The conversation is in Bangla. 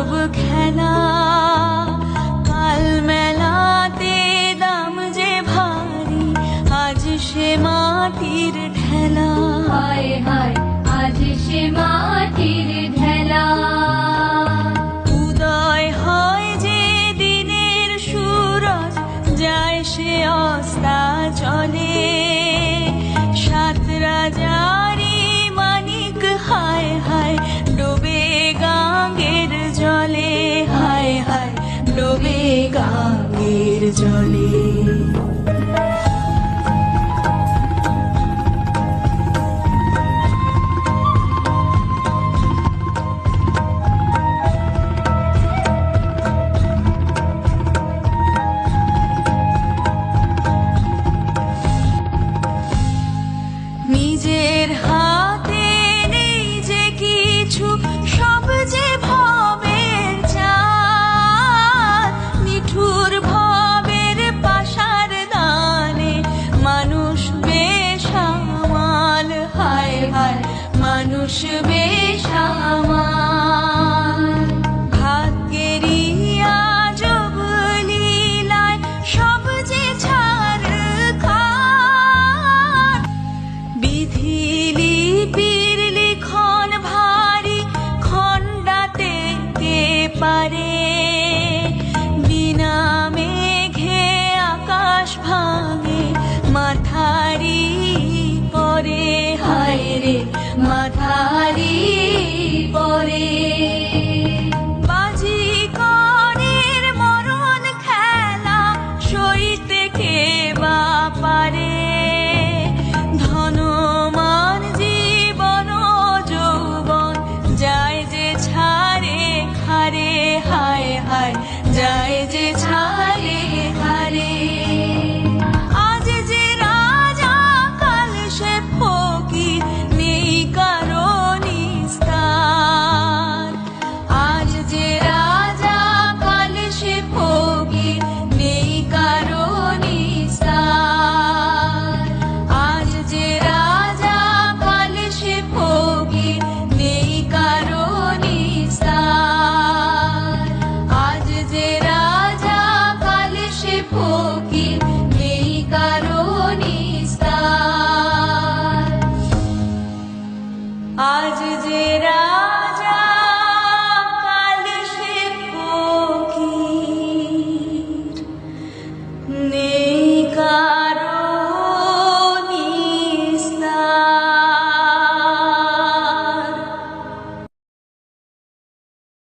সব খেলা কাল মেলাতে দাম যে ভারী আজ সে মাটির ঠেলা হায় হায় journey. शुवेशा